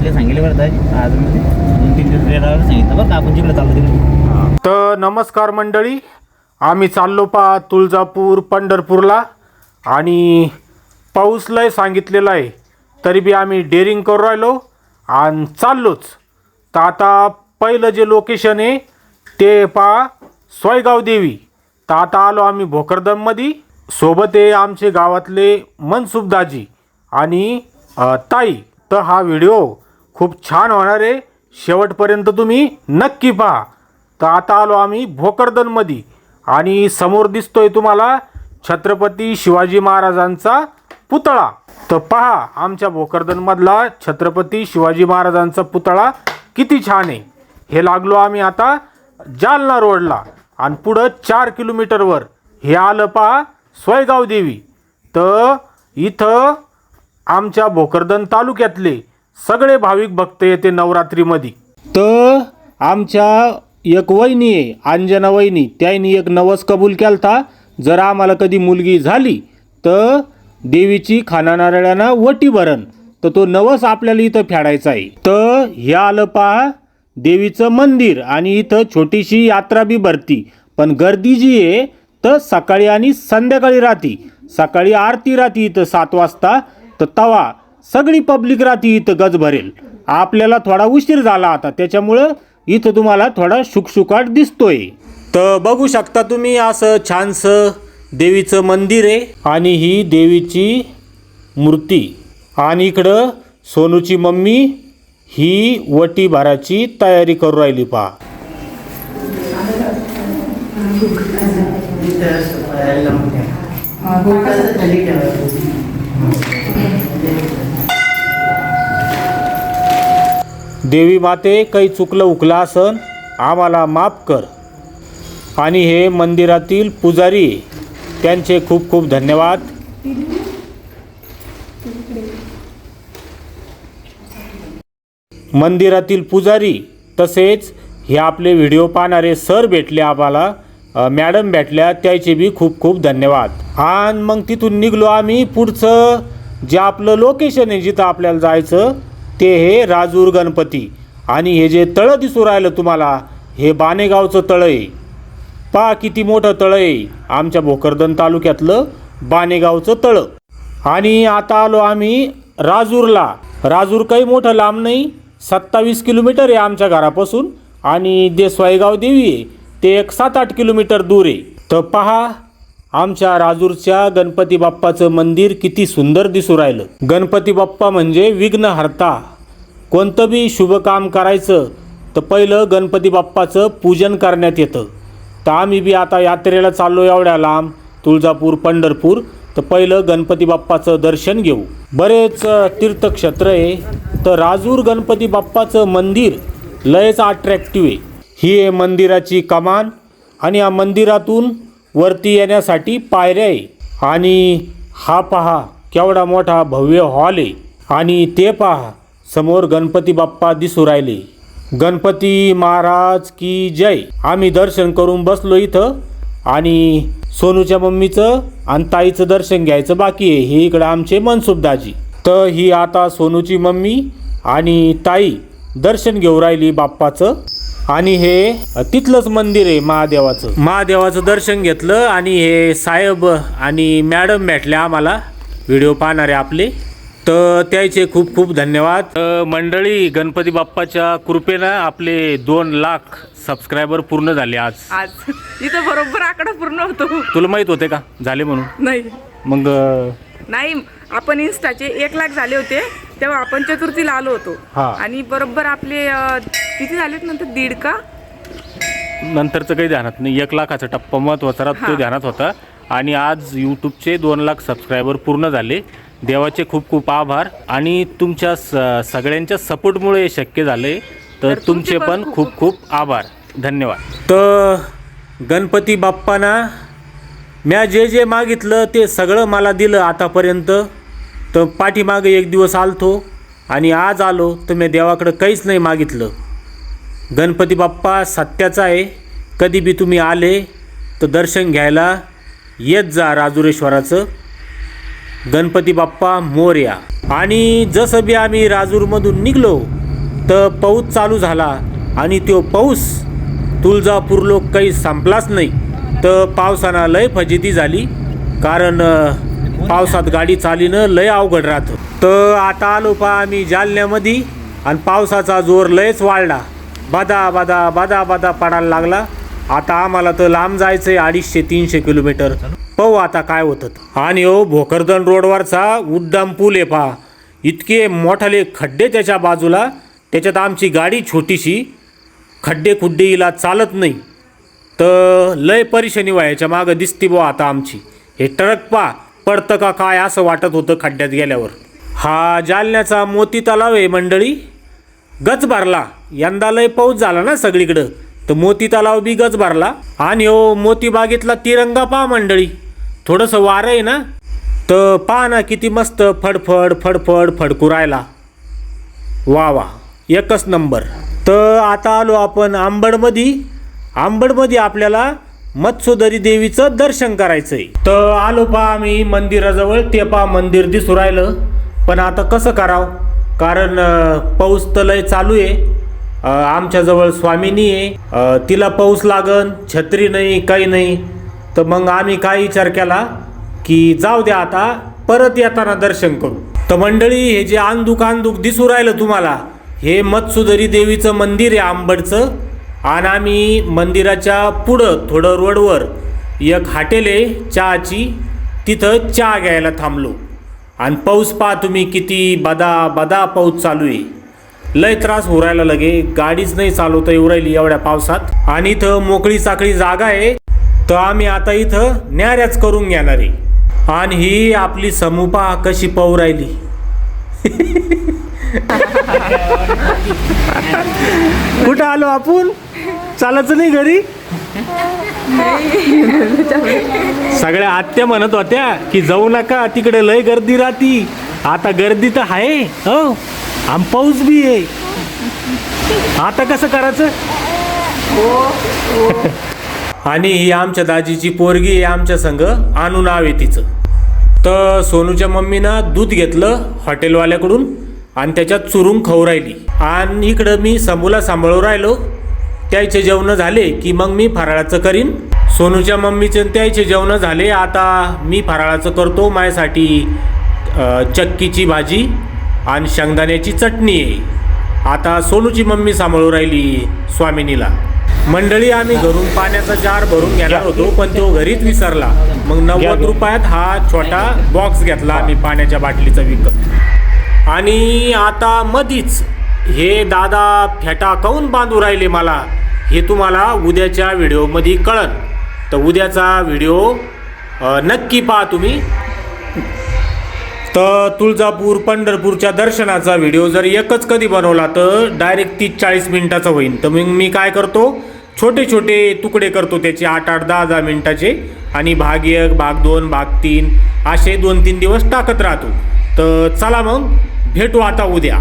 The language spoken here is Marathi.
इथले सांगितले बरं ताई आज म्हणजे दोन तीन दिवस रेडावर सांगितलं बरं का आपण जिकडे चाललो तिकडे. तर नमस्कार मंडळी आम्ही चाललो पा तुळजापूर पंढरपूरला. आणि पाऊस लय सांगितलेला आहे तरी बी आम्ही डेअरिंग करू राहिलो आणि चाललोच. तर आता पहिलं जे लोकेशन आहे ते पा सोयगाव देवी. तर आता आलो आम्ही भोकरदममध्ये सोबत आहे आमचे गावातले मनसुख दाजी आणि अ, ताई. तर हा व्हिडिओ खूप छान होणार आहे. शेवटपर्यंत तुम्ही नक्की पहा. तर आता आलो आम्ही भोकरदनमध्ये. आणि समोर दिसतोय तुम्हाला छत्रपती शिवाजी महाराजांचा पुतळा. तर पहा आमच्या भोकरदनमधला छत्रपती शिवाजी महाराजांचा पुतळा किती छान आहे. हे लागलो आम्ही आता जालना रोडला. आणि पुढं चार किलोमीटरवर. हे आलं पहा सोयगाव देवी. तर इथं आमच्या भोकरदन तालुक्यातले सगळे भाविक भक्त येते नवरात्रीमध्ये. तर आमच्या एक वहिनी आहे अंजना वहिनी त्यांनी एक नवस कबूल केलता. जर आम्हाला कधी मुलगी झाली तर देवीची खाना नारळांना वटी भरण. तर तो नवस आपल्याला इथं फेडायचा आहे. तर हे आलं पहा देवीचं मंदिर आणि इथं छोटीशी यात्रा बी भरती. पण गर्दी जी आहे तर सकाळी आणि संध्याकाळी राहती. सकाळी आरती राहती इथं सात वाजता. तर तवा सगळी पब्लिक राहती इथं गज भरेल आपल्याला थोडा उशीर झाला आता त्याच्यामुळं इथं तुम्हाला थोडा शुकशुकाट दिसतोय. तर बघू शकता तुम्ही असं छानसं देवीचं मंदिर आहे आणि ही देवीची मूर्ती. आणि इकडं सोनूची मम्मी ही वटी भराची तयारी करू राहिली पहा. देवी माते काही चुकलं उकलं असन आम्हाला माफ कर. आणि हे मंदिरातील पुजारी त्यांचे खूप खूप धन्यवाद. मंदिरातील पुजारी तसेच हे आपले व्हिडिओ पाहणारे सर भेटले आम्हाला मॅडम भेटल्या त्याचे बी खूप खूप धन्यवाद. आणि मग तिथून निघलो आम्ही पुढचं जे आपलं लोकेशन आहे जिथं आपल्याला जायचं ते हे राजूर गणपती. आणि हे जे तळं दिसू राहिलं तुम्हाला हे बानेगावचं तळं आहे. पहा किती मोठं तळं आहे. आमच्या भोकरदन तालुक्यातलं बानेगावचं तळं. आणि आता आलो आम्ही राजूरला. राजूर काही मोठं लांब नाही सत्तावीस किलोमीटर आहे आमच्या घरापासून. आणि जे देवी आहे ते एक सात आठ किलोमीटर दूर आहे. तर पहा आमच्या राजूरच्या गणपती बाप्पाचं मंदिर किती सुंदर दिसू राहिलं. गणपती बाप्पा म्हणजे विघ्नहर्ता. कोणतं बी शुभ काम करायचं तर पहिलं गणपती बाप्पाचं पूजन करण्यात येतं. तर आम्ही बी आता यात्रेला चाललो एवढ्या लांब तुळजापूर पंढरपूर. तर पहिलं गणपती बाप्पाचं दर्शन घेऊ. बरेच तीर्थक्षेत्र आहे. तर राजूर गणपती बाप्पाचं मंदिर लयच अट्रॅक्टिव्ह आहे. ही आहे मंदिराची कमान आणि या मंदिरातून वरती येण्यासाठी पायऱ्या आहे. आणि हा पहा केवढा मोठा भव्य हॉल आहे. आणि ते पहा समोर गणपती बाप्पा दिसू राहिले. गणपती महाराज की जय. आम्ही दर्शन करून बसलो इथं आणि सोनूच्या मम्मीचं आणि ताईचं दर्शन घ्यायचं बाकी आहे. हे इकडं आमचे मनसुबदाजी तर ही आता सोनूची मम्मी आणि ताई दर्शन घेऊ राहिली बाप्पाचं. आणि हे तिथलंच मंदिर आहे महादेवाचं. महादेवाचं दर्शन घेतलं आणि हे साहेब आणि मॅडम भेटल्या आम्हाला. व्हिडिओ पाहणारे आपले. तर त्याचे खूप खूप धन्यवाद. मंडळी गणपती बाप्पाच्या कृपेनं आपले दोन लाख सबस्क्रायबर पूर्ण झाले आज. आज. इथं बरोबर आकडा पूर्ण होतो. तुला माहीत होते का? झाले म्हणून. नाही. मग नाही आपण इन्स्टाचे एक लाख झाले होते तेव्हा आपण चतुर्थीला आलो होतो. हा. आणि बरोबर आपले अं, किती झालेत नंतर? दीड का? नंतरचं काही ध्यानात नाही. एक लाखाचा टप्पा महत्त्वाचा राहतो तो. ध्यानात होता. आणि आज यूट्यूबचे दोन लाख सबस्क्रायबर पूर्ण झाले. देवाचे खूप खूप आभार आणि तुमच्या स सगळ्यांच्या सपोर्टमुळे हे शक्य झाले तर तुमचे पण खूप खूप आभार. धन्यवाद. तर गणपती बाप्पांना म्या जे जे मागितलं ते सगळं मला दिलं आतापर्यंत. तर पाठीमागे एक दिवस आलतो आणि आज आलो तर मी देवाकडं काहीच नाही मागितलं. गणपती बाप्पा सत्याचा आहे. कधी बी तुम्ही आले तर दर्शन घ्यायला येत जा राजुरेश्वराचं. गणपती बाप्पा मोर्या. आणि जसं बी आम्ही राजूरमधून निघलो तर पाऊस चालू झाला आणि तो पाऊस तुळजापूर लोक काही संपलाच नाही. तर पावसानं लय फजिती झाली कारण पावसात गाडी चालीनं लय अवघड राहतं. तर आता आलो पा आम्ही जालन्यामध्ये आणि पावसाचा जोर लयच वाढला. बादा बादा बादा बादा पडायला लागला. आता आम्हाला तर लांब जायचंय अडीचशे तीनशे किलोमीटर. पाहू आता काय होतं. आणि हो भोकरदन रोडवरचा उड्डाम पूल आहे पहा. इतके मोठाले खड्डे त्याच्या बाजूला. त्याच्यात आमची गाडी छोटीशी. खड्डे खुड्डे हिला चालत नाही. तर लय परेशानी व्हायच्या मागं दिसती बुवा आता आमची. हे ट्रक पा पडतं का काय असं वाटत होतं खड्ड्यात गेल्यावर. हा जालन्याचा मोती तलाव आहे मंडळी. गच भरला यंदा लय पाऊस झाला ना सगळीकडं. तर मोती तलाव बी गच भरला. आणि हो मोती बागेतला तिरंगा पहा मंडळी. थोडंसं वारं आहे ना? तर पहा ना किती मस्त फडफड फडफड फडकू राहिला वा वा. एकच नंबर. तर आता आलो आपण आंबडमध्ये आंबडमध्ये आपल्याला मत्स्योदरी देवीचं दर्शन करायचं आहे तर आलो पहा आम्ही मंदिराजवळ. ते पहा मंदिर दिसू राहिलं. पण आता कसं करावं? कारण पाऊस तर लय चालू आहे. आमच्याजवळ स्वामिनी आहे तिला पाऊस लागन छत्री नाही काही नाही. तर मग आम्ही काय विचार केला की जाऊ द्या आता परत येताना दर्शन करू. तर मंडळी हे जे आंदुक आंदुक दिसू राहिलं तुम्हाला हे मत्सुदरी देवीचं मंदिर आहे आंबडचं. आणि आम्ही मंदिराच्या पुढं थोडं रोडवर एक हॉटेल आहे चहाची. तिथं चहा घ्यायला थांबलो. आणि पाऊस पहा तुम्ही किती बदा बदा पाऊस चालू आहे. लय त्रास हो राहिला लगे. गाडीच नाही चालवता येऊ राहिली एवढ्या पावसात. आणि इथं मोकळी साकळी जागा आहे. तर आम्ही आता इथं न्याऱ्याच करून घेणार आहे. आणि ही आपली समुपा कशी पाहू राहिली. कुठं आलो आपण? चालायचं नाही घरी? सगळ्या आत्या म्हणत होत्या की जाऊ नका तिकडे लय गर्दी राहती. आता गर्दी तर आहे. हो. आम पाऊस बी आहे आता कसं करायचं? आणि ही आमच्या दाजीची पोरगी आहे आमच्या संघ आणू नाव आहे तिचं. तर सोनूच्या मम्मीनं दूध घेतलं हॉटेलवाल्याकडून आणि त्याच्यात चुरून खाऊ राहिली. आणि इकडं मी समूला सांभाळू राहिलो. त्याचे जेवणं झाले की मग मी फराळाचं करीन. सोनूच्या मम्मीचे त्याचे जेवणं झाले. आता मी फराळाचं करतो. माझ्यासाठी चक्कीची भाजी आणि शेंगदाण्याची चटणी. आहे आता सोनूची मम्मी सांभाळू राहिली स्वामिनीला. मंडळी आम्ही घरून पाण्याचा जार भरून घेणार होतो पण तो घरीच विसरला. मग नव्वद रुपयात हा छोटा बॉक्स घेतला आम्ही पाण्याच्या बाटलीचा विकत. आणि आता मधीच हे दादा फेटा काऊन बांधू राहिले मला हे तुम्हाला उद्याच्या व्हिडिओमध्ये कळन. तर उद्याचा व्हिडिओ नक्की पहा तुम्ही. तर तुळजापूर पंढरपूरच्या दर्शनाचा व्हिडिओ जर एकच कधी बनवला तर डायरेक्ट तीस चाळीस मिनिटाचा होईल तर मग मी काय करतो? छोटे छोटे तुकडे करतो त्याचे आठ आठ दहा दहा मिनिटाचे आणि भाग एक भाग दोन भाग तीन असे दोन तीन दिवस टाकत राहतो. तर चला मग भेटू आता उद्या.